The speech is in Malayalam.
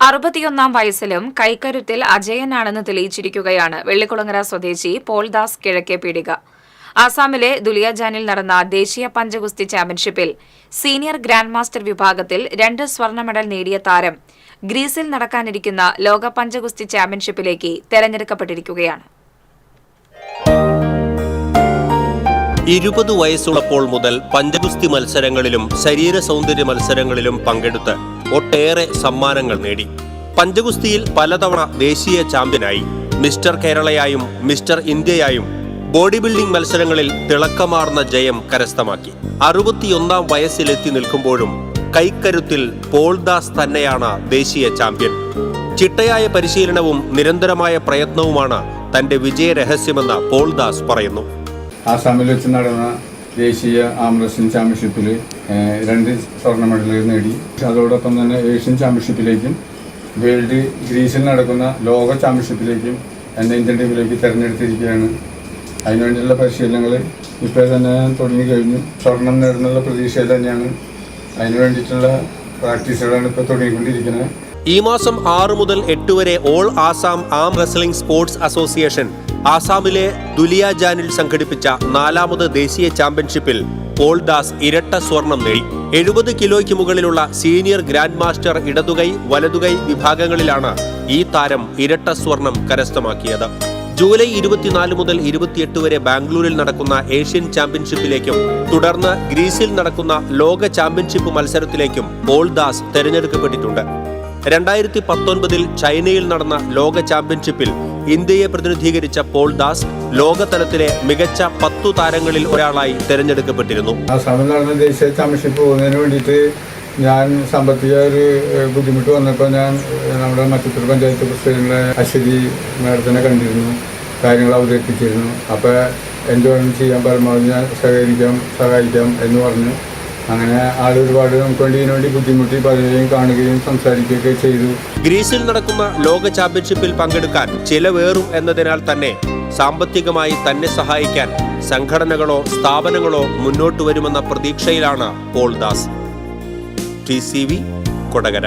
അറുപത്തിയൊന്നാം വയസ്സിലും കൈക്കരുത്തിൽ അജയനാണെന്ന് തെളിയിച്ചിരിക്കുകയാണ് വെള്ളിക്കുളങ്ങര സ്വദേശി പോൾദാസ് കിഴക്കേ പീടിക. ആസാമിലെ ദുലിയാജാനിൽ നടന്ന ദേശീയ പഞ്ചഗുസ്തി ചാമ്പ്യൻഷിപ്പിൽ സീനിയർ ഗ്രാൻഡ് മാസ്റ്റർ വിഭാഗത്തിൽ രണ്ട് സ്വർണ മെഡൽ നേടിയ താരം ഗ്രീസിൽ നടക്കാനിരിക്കുന്ന ലോക പഞ്ചഗുസ്തി ചാമ്പ്യൻഷിപ്പിലേക്ക് തെരഞ്ഞെടുക്കപ്പെട്ടിരിക്കുകയാണ്. ഇരുപത് വയസ്സുള്ളപ്പോൾ മുതൽ പഞ്ചഗുസ്തി മത്സരങ്ങളിലും ശരീര സൗന്ദര്യ മത്സരങ്ങളിലും പങ്കെടുത്ത് ഒട്ടേറെ സമ്മാനങ്ങൾ നേടി. പഞ്ചഗുസ്തിയിൽ പലതവണ ദേശീയ ചാമ്പ്യനായി. മിസ്റ്റർ കേരളയായും മിസ്റ്റർ ഇന്ത്യയായും ബോഡി ബിൽഡിംഗ് മത്സരങ്ങളിൽ തിളക്കമാർന്ന ജയം കരസ്ഥമാക്കി. അറുപത്തിയൊന്നാം വയസ്സിലെത്തി നിൽക്കുമ്പോഴും കൈക്കരുത്തിൽ പോൾദാസ് തന്നെയാണ് ദേശീയ ചാമ്പ്യൻ. ചിട്ടയായ പരിശീലനവും നിരന്തരമായ പ്രയത്നവുമാണ് തന്റെ വിജയ രഹസ്യമെന്ന് പോൾദാസ് പറയുന്നു. ആസാമിൽ വെച്ച് നടന്ന ദേശീയ ആം ചാമ്പ്യൻഷിപ്പിൽ രണ്ട് സ്വർണ മെഡലുകൾ നേടി. അതോടൊപ്പം തന്നെ ഏഷ്യൻ ചാമ്പ്യൻഷിപ്പിലേക്കും വേൾഡ് ഗ്രീസിൽ നടക്കുന്ന ലോക ചാമ്പ്യൻഷിപ്പിലേക്കും എന്നെ ഇന്ത്യൻ ടീമിലേക്ക് തിരഞ്ഞെടുത്തിരിക്കുകയാണ്. അതിനുവേണ്ടിയുള്ള പരിശീലനങ്ങൾ ഇപ്പോൾ തന്നെ തുടങ്ങി കഴിഞ്ഞു. സ്വർണം നേടുന്നുള്ള പ്രതീക്ഷയിൽ തന്നെയാണ്. അതിന് വേണ്ടിയിട്ടുള്ള പ്രാക്ടീസുകളാണ് ഇപ്പോൾ തുടങ്ങിക്കൊണ്ടിരിക്കുന്നത്. ഈ മാസം ആറ് മുതൽ എട്ട് വരെ all Assam arm wrestling sports association ആസാമിലെ ദുലിയ ജാനിൽ സംഘടിപ്പിച്ച നാലാമത് ദേശീയ ചാമ്പ്യൻഷിപ്പിൽ പോൾ ദാസ് ഇരട്ട സ്വർണം നേടി. എഴുപത് കിലോയ്ക്ക് മുകളിലുള്ള സീനിയർ ഗ്രാൻഡ് മാസ്റ്റർ ഇടതുകൈ വലതുകൈ വിഭാഗങ്ങളിലാണ് ഈ താരം ഇരട്ട സ്വർണം കരസ്ഥമാക്കിയത്. ജൂലൈ ഇരുപത്തിനാല് മുതൽ ഇരുപത്തിയെട്ട് വരെ ബാംഗ്ലൂരിൽ നടക്കുന്ന ഏഷ്യൻ ചാമ്പ്യൻഷിപ്പിലേക്കും തുടർന്ന് ഗ്രീസിൽ നടക്കുന്ന ലോക ചാമ്പ്യൻഷിപ്പ് മത്സരത്തിലേക്കും പോൾ ദാസ് തെരഞ്ഞെടുക്കപ്പെട്ടിട്ടുണ്ട്. രണ്ടായിരത്തി പത്തൊൻപതിൽ ചൈനയിൽ നടന്ന ലോക ചാമ്പ്യൻഷിപ്പിൽ ഇന്ത്യയെ പ്രതിനിധീകരിച്ച പോൾ ദാസ് ലോകതലത്തിലെ മികച്ച പത്തു താരങ്ങളിൽ ഒരാളായി തെരഞ്ഞെടുക്കപ്പെട്ടിരുന്നു. ദേശീയ ചാമ്പ്യൻഷിപ്പ് പോകുന്നതിന് വേണ്ടിയിട്ട് ഞാൻ സാമ്പത്തിക ഒരു ബുദ്ധിമുട്ട് വന്നപ്പോൾ ഞാൻ നമ്മുടെ മറ്റത്തൂർ പഞ്ചായത്ത് പ്രസിഡന്റിനെ അശ്വതി മാഡത്തിനെ കണ്ടിരുന്നു. കാര്യങ്ങൾ അവതരിപ്പിച്ചിരുന്നു. അപ്പോൾ എന്തുവേണം ചെയ്യാൻ പരമാവധി ഞാൻ സഹകരിക്കാം സഹായിക്കാം എന്ന് പറഞ്ഞു. അങ്ങനെ ആൾ ഒരുപാട് നമുക്ക് വേണ്ടി ഇതിനുവേണ്ടി ബുദ്ധിമുട്ടി പലരെയും കാണുകയും സംസാരിക്കുകയൊക്കെ ചെയ്തു. ഗ്രീസിൽ നടക്കുന്ന ലോക ചാമ്പ്യൻഷിപ്പിൽ പങ്കെടുക്കാൻ ചിലവേറും എന്നതിനാൽ തന്നെ സാമ്പത്തികമായി തന്നെ സഹായിക്കാൻ സംഘടനകളോ സ്ഥാപനങ്ങളോ മുന്നോട്ട് വരുമെന്ന പ്രതീക്ഷയിലാണ് Pauldas T C V Kodakara.